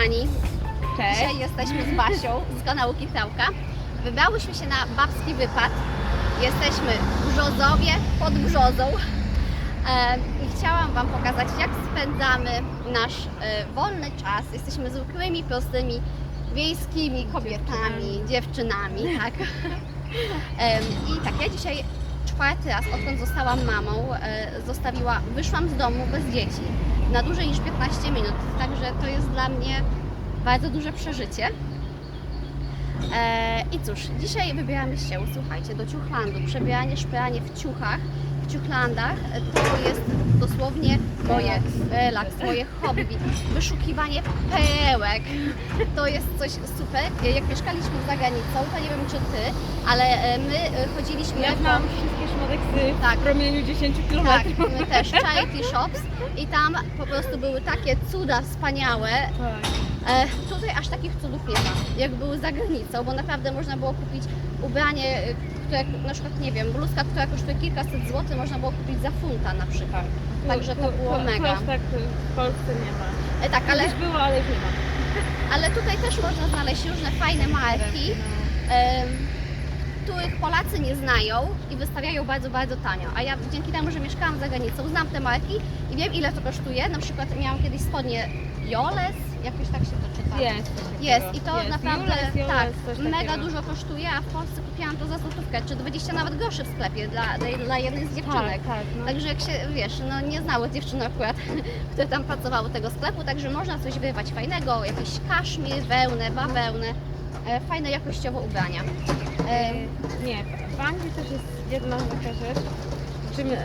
Kochani, Cześć. dzisiaj jesteśmy z Basią z kanału Kitełka. Wybrałyśmy się na babski wypad. Jesteśmy w Brzozowie, pod Brzozą. E, I chciałam Wam pokazać, jak spędzamy nasz e, wolny czas. Jesteśmy zwykłymi, prostymi, wiejskimi kobietami, dziewczynami, tak. Em, I tak, ja dzisiaj czwarty raz, odkąd zostałam mamą, e, zostawiła, wyszłam z domu bez dzieci na dłużej niż 15 minut, także to jest dla mnie bardzo duże przeżycie. E, I cóż, dzisiaj wybieramy się, słuchajcie, do Ciuchlandu. Przebieranie, szperanie w ciuchach, ciuchlandach to jest dosłownie moje relaks, moje hobby. Wyszukiwanie perełek to jest coś super. Jak mieszkaliśmy za granicą, to nie wiem czy ty, ale e, my e, chodziliśmy Ja po- znam wszystkie szmodeksy Tak. w promieniu 10 km. tak, my też charity shops i tam po prostu były takie cuda wspaniałe. tak. E, tutaj aż takich cudów nie ma, jak były za granicą, bo naprawdę można było kupić ubranie, e, które na przykład, nie wiem, bluzka, która kosztuje kilkaset złotych, można było kupić za funta na przykład. Także to było mega. To tak w Polsce nie ma. E, tak, ale, Kiedyś było, ale już nie ma. ale tutaj też można znaleźć różne fajne marki, em, których Polacy nie znają i wystawiają bardzo, bardzo tanio. A ja dzięki temu, że mieszkałam za granicą, znam te marki i wiem ile to kosztuje. Na przykład miałam kiedyś spodnie Joles, jakoś tak się to czyta. Jest. Jest i to Jest. naprawdę Jules, Jules, tak, mega dużo kosztuje, a w Polsce kupiłam to za złotówkę, czy 20 nawet groszy w sklepie dla, dla, jednej z dziewczynek. Tak, tak. No. Także jak się, wiesz, no nie znały dziewczyny akurat, które tam pracowały tego sklepu, także można coś wyrwać fajnego, jakiś kaszmir, wełnę, bawełnę, fajne jakościowo ubrania. E, Nie, w Anglii też jest jedna taka rzecz. Czym, e,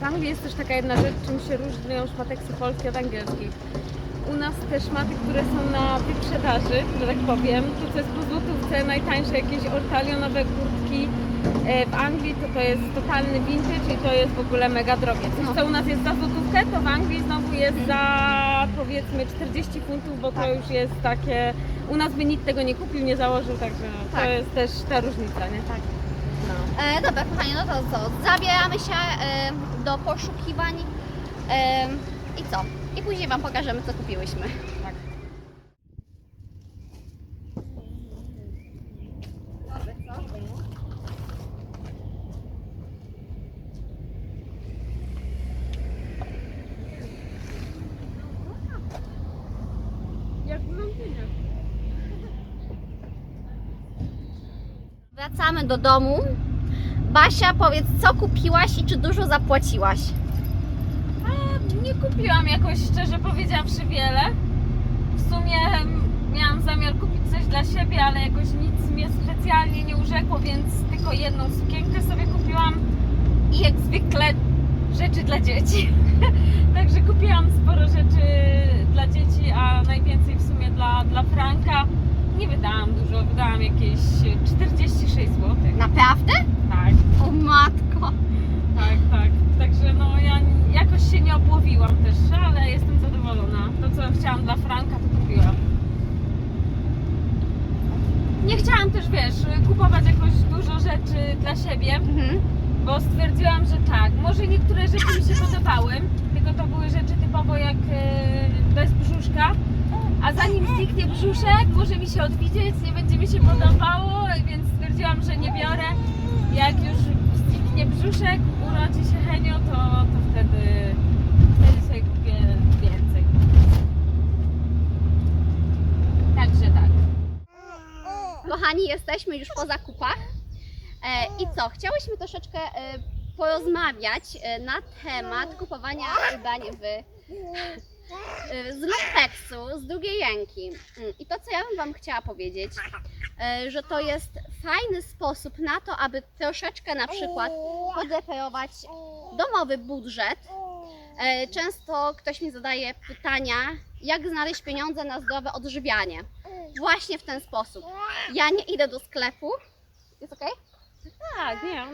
w Anglii jest też taka jedna rzecz, czym się różnią szmateksy polskie od angielskich. U nas te szmaty, które są na wyprzedaży, że tak powiem, to co jest po złotówce, najtańsze jakieś ortalionowe kurtki. E, W Anglii to, to jest totalny vintage i to jest w ogóle mega drogie. Coś co u nas jest za złotówkę, to w Anglii znowu jest za powiedzmy 40 funtów, bo to Tak. już jest takie... U nas by nikt tego nie kupił, nie założył, także Tak. to jest też ta różnica, nie? Tak. No. e, dobra, kochani, no to co? Zabieramy się e, do poszukiwań e, i co? I później Wam pokażemy, co kupiłyśmy. Tak. Jak w Londynie. Wracamy do domu. Basia, powiedz, co kupiłaś i czy dużo zapłaciłaś? A, nie kupiłam jakoś szczerze powiedziawszy wiele. W sumie miałam zamiar kupić coś dla siebie, ale jakoś nic mnie specjalnie nie urzekło, więc tylko jedną sukienkę sobie kupiłam i jak zwykle rzeczy dla dzieci. Także kupiłam sporo rzeczy dla dzieci, a najwięcej w sumie dla, dla Franka. Nie wydałam dużo, wydałam jakieś 46 zł. Naprawdę? Tak. O matko! Tak, tak. Także no ja jakoś się nie obłowiłam też, ale jestem zadowolona. To co chciałam dla Franka to kupiłam. Nie chciałam też, wiesz, kupować jakoś dużo rzeczy dla siebie, Mhm. bo stwierdziłam, że tak, może niektóre rzeczy mi się podobały, tylko to były rzeczy typowo jak e, bez brzuszka, a zanim zniknie brzuszek, może mi się odwidzieć, nie będzie mi się podobało, więc stwierdziłam, że nie biorę. Jak już zniknie brzuszek, urodzi się Henio, to, to wtedy, wtedy sobie kupię więcej. Także tak. Kochani, jesteśmy już po zakupach. E, I co? Chciałyśmy troszeczkę e, porozmawiać e, na temat kupowania ubrań w, z Lumpeksu, z drugiej ręki. Mm, I to, co ja bym Wam chciała powiedzieć, e, że to jest fajny sposób na to, aby troszeczkę na przykład podreperować domowy budżet. E, Często ktoś mi zadaje pytania, jak znaleźć pieniądze na zdrowe odżywianie. Właśnie w ten sposób. Ja nie idę do sklepu. Jest ok? Tak, nie,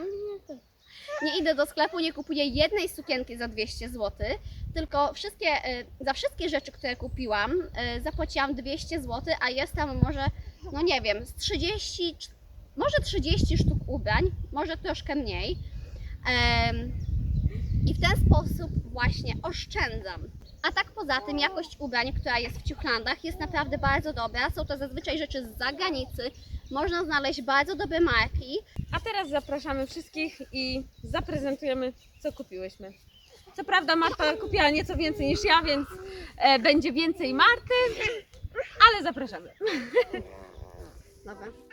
nie idę do sklepu, nie kupuję jednej sukienki za 200 zł, tylko wszystkie, e, za wszystkie rzeczy, które kupiłam, e, zapłaciłam 200 zł, a jest tam może, no nie wiem, z 30, cz- może 30 sztuk ubrań, może troszkę mniej. I w ten sposób właśnie oszczędzam. A tak poza tym jakość ubrań, która jest w ciuchlandach jest naprawdę bardzo dobra. Są to zazwyczaj rzeczy z zagranicy. Można znaleźć bardzo dobre marki. A teraz zapraszamy wszystkich i zaprezentujemy, co kupiłyśmy. Co prawda Marta kupiła nieco więcej niż ja, więc e, będzie więcej Marty, ale zapraszamy. Dobra.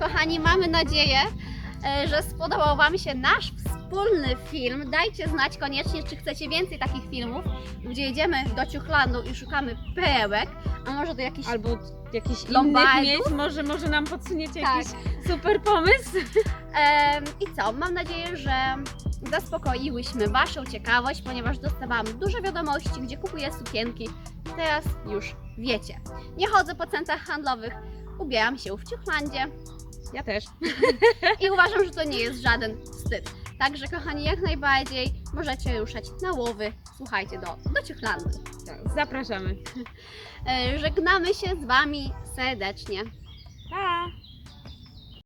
Kochani, mamy nadzieję, e, że spodobał Wam się nasz wspólny film. Dajcie znać koniecznie, czy chcecie więcej takich filmów, gdzie jedziemy do Ciuchlandu i szukamy perełek, a może do jakichś Albo jakiś innych miejsc, może, może nam podsuniecie Tak. jakiś super pomysł. Em, I co? Mam nadzieję, że zaspokoiłyśmy Waszą ciekawość, ponieważ dostawałam dużo wiadomości, gdzie kupuję sukienki. Teraz już wiecie. Nie chodzę po centrach handlowych, ubieram się w Ciuchlandzie Ja też. i uważam, że to nie jest żaden wstyd. Także kochani, jak najbardziej możecie ruszać na łowy, słuchajcie, do, do Ciuchlandu. Tak, zapraszamy. E, Żegnamy się z Wami serdecznie. Pa!